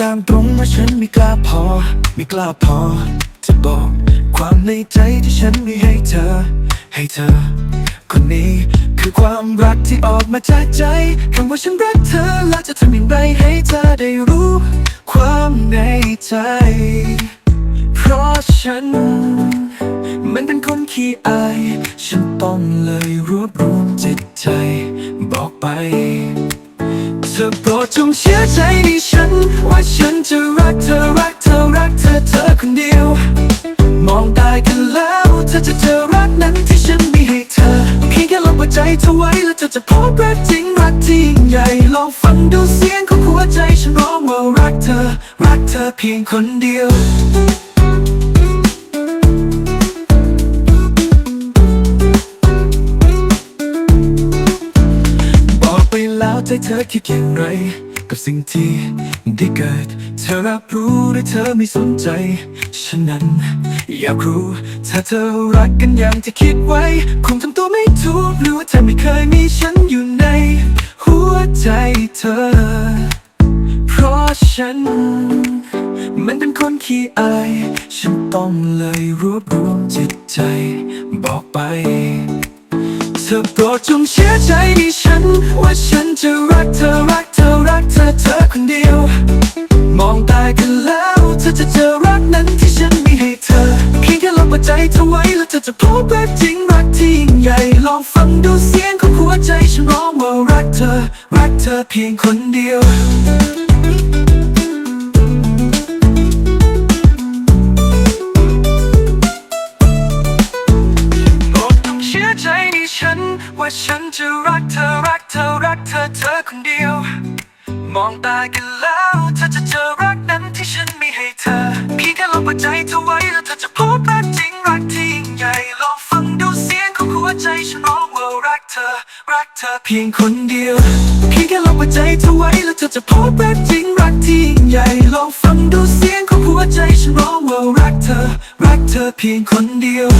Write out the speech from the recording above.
ตามตรงว่าฉันไม่กล้าพอ ไม่กล้าพอจะบอก ความในใจที่ฉันมีให้เธอ ให้เธอ คนนี้คือความรักที่ออกมาจากใจคำว่าฉันรักเธอและจะทำอย่างไรให้เธอได้รู้ ความในใจ เพราะฉัน มันเป็นคนขี้อาย ฉันต้องเลยรวบรวมจิตใจ บอกไป ธอโปรดจงเชื่อใจในฉัน ว่าฉันจะรักเธอรักเธอรักเธอเธอคนเดียว มองตายกันแล้วเธอจะเจอรักนั้นที่ฉันมีให้เธอเพียงแค่ลองเปิดใจเธอไว้แล้วเธอจะพบรักจริงรักที่ยิ่งใหญ่ลองฟังดูเสียงของหัวใจฉันร้องว่ารักเธอ รักเธอเพียงคนเดียว เธอคิดอย่างไร กับสิ่งที่ได้เกิด เธอรับรู้หรือเธอไม่สนใจ ฉะนั้น อยากรู้ ถ้าเธอรักกันอย่างที่คิดไว้ คงทำตัวไม่ถูกหรือว่าเธอไม่เคยมีฉันอยู่ใน หัวใจเธอ เพราะฉัน มันเป็นคนขี้อาย ฉันต้องเลยรวบรวมจิตใจ บอกไป ธอโปรดจงเชื่อใจในฉัน ว่าฉันจะรักเธอรักเธอรักเธอเธอคนเดียว มองตากันแล้ว เธอจะเจอรักนั้นที่ฉันมีให้เธอเพียงแค่ลองเปิดใจเธอไว้แล้วเธอจะพบรักจริงรักที่ยิ่งใหญ่ลองฟังดูเสียงของหัวใจฉันร้องว่ารักเธอ รักเธอเพียงคนเดียว ว่าฉันจะรักเธอรักเธอรักเธอเธอคนเดียว มองตากันแล้วเธอจะเจอรักนั้นที่ฉันมีให้เธอเพียงแค่ลองเปิดใจเธอไว้แล้วเธอจะพบรักจริงรักที่ยิ่งใหญ่ลองฟังดูเสียงของหัวใจฉันร้องว่ารักเธอ รักเธอเพียงคนเดียว เพียงแค่ลองเปิดใจเธอไว้แล้วเธอจะพบรักจริงรักที่ยิ่งใหญ่ลองฟังดูเสียงของหัวใจฉันร้องว่ารักเธอ รักเธอเพียงคนเดียว